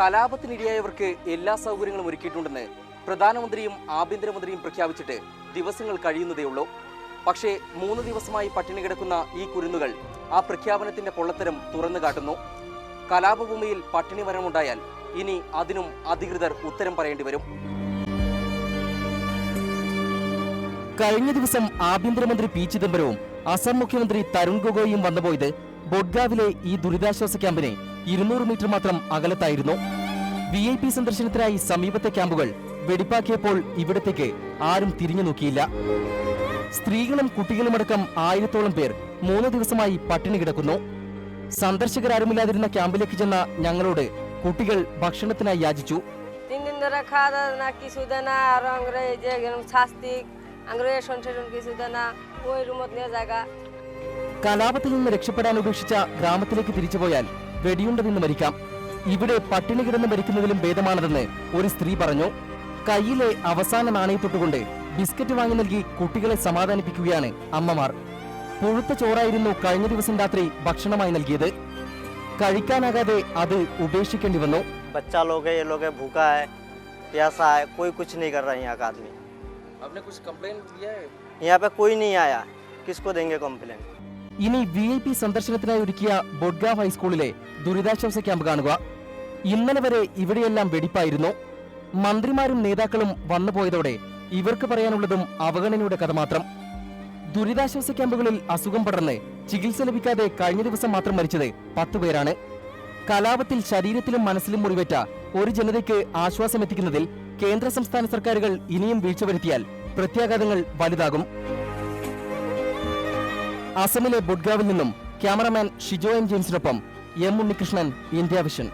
കലാപത്തിനിരയായവർക്ക് എല്ലാ സൗകര്യങ്ങളും ഒരുക്കിയിട്ടുണ്ടെന്ന് പ്രധാനമന്ത്രിയും ആഭ്യന്തരമന്ത്രിയും പ്രഖ്യാപിച്ചിട്ട് ദിവസങ്ങൾ കഴിയുന്നതേയുള്ളൂ. പക്ഷേ മൂന്ന് ദിവസമായി പട്ടിണി കിടക്കുന്ന ഈ കുരുന്നുകൾ ആ പ്രഖ്യാപനത്തിന്റെ പൊള്ളത്തരം തുറന്നു കാട്ടുന്നു. കലാപഭൂമിയിൽ പട്ടിണി മരണമുണ്ടായാൽ ഇനി അതിനും അധികൃതർ ഉത്തരം പറയേണ്ടി വരും. കഴിഞ്ഞ ദിവസം ആഭ്യന്തരമന്ത്രി പി. ചിദംബരവും അസം മുഖ്യമന്ത്രി തരുൺ ഗൊഗോയും വന്നുപോയത് ബൊഡ്ഗാവിലെ ഈ ദുരിതാശ്വാസ ക്യാമ്പിന് ഇരുന്നൂറ് മീറ്റർ മാത്രം അകലത്തായിരുന്നു. വി ഐ പി സന്ദർശനത്തിനായി സമീപത്തെ ക്യാമ്പുകൾ വെടിപ്പാക്കിയപ്പോൾ ഇവിടത്തേക്ക് ആരും തിരിഞ്ഞു നോക്കിയില്ല. സ്ത്രീകളും കുട്ടികളുമടക്കം ആയിരത്തോളം പേർ മൂന്ന് ദിവസമായി പട്ടിണി കിടക്കുന്നു. സന്ദർശകരാരുമില്ലാതിരുന്ന ക്യാമ്പിലേക്ക് ചെന്ന ഞങ്ങളോട് കുട്ടികൾ ഭക്ഷണത്തിനായി യാചിച്ചു. കലാപത്തിൽ നിന്ന് രക്ഷപ്പെടാൻ ഉപേക്ഷിച്ച ഗ്രാമത്തിലേക്ക് തിരിച്ചുപോയാൽ വെടിയുണ്ട നിന്ന് മരിക്കാം ഇവിടെ പട്ടിണി കിടന്ന് മരിക്കുന്നതിലും ഭേദമാണതെന്ന് ഒരു സ്ത്രീ പറഞ്ഞു കയ്യിലെ അവസാന നാണയത്തൊട്ടുകൊണ്ട് ബിസ്ക്കറ്റ് വാങ്ങി നൽകി കുട്ടികളെ സമാധാനിപ്പിക്കുകയാണ് അമ്മമാർ പുഴുത്ത ചോറായിരുന്നു കഴിഞ്ഞ ദിവസം രാത്രി ഭക്ഷണമായി നൽകിയത് കഴിക്കാനാകാതെ അത് ഉപേക്ഷിക്കേണ്ടി വന്നു बच्चा लोग है ये लोग है भूखा है प्यासा है कोई कुछ नहीं कर रहा है यहाँ का आदमी आपने कुछ कंप्लेन किया है यहाँ पे कोई नहीं आया किसको देंगे कंप्लेन ഇനി വി ഐ പി സന്ദർശനത്തിനായി ഒരുക്കിയ ബൊഡ്ഗാവ് ഹൈസ്കൂളിലെ ദുരിതാശ്വാസ ക്യാമ്പ് കാണുക. ഇന്നലെ വരെ ഇവിടെയെല്ലാം വെടിപ്പായിരുന്നു. മന്ത്രിമാരും നേതാക്കളും വന്നുപോയതോടെ ഇവർക്ക് പറയാനുള്ളതും അവഗണനയുടെ കഥ മാത്രം. ദുരിതാശ്വാസ ക്യാമ്പുകളിൽ അസുഖം പടർന്ന് ചികിത്സ ലഭിക്കാതെ കഴിഞ്ഞ ദിവസം മാത്രം മരിച്ചത് പത്ത് പേരാണ്. കലാപത്തിൽ ശരീരത്തിലും മനസ്സിലും മുറിവേറ്റ ഒരു ജനതയ്ക്ക് ആശ്വാസമെത്തിക്കുന്നതിൽ കേന്ദ്ര സംസ്ഥാന സർക്കാരുകൾ ഇനിയും വീഴ്ച വരുത്തിയാൽ പ്രത്യാഘാതങ്ങൾ വലുതാകും. അസമിലെ ബുഡ്ഗാവിൽ നിന്നും ക്യാമറമാൻ ഷിജോ എം ജെയിംസിനൊപ്പം എം ഉണ്ണികൃഷ്ണൻ ഇന്ത്യ വിഷൻ.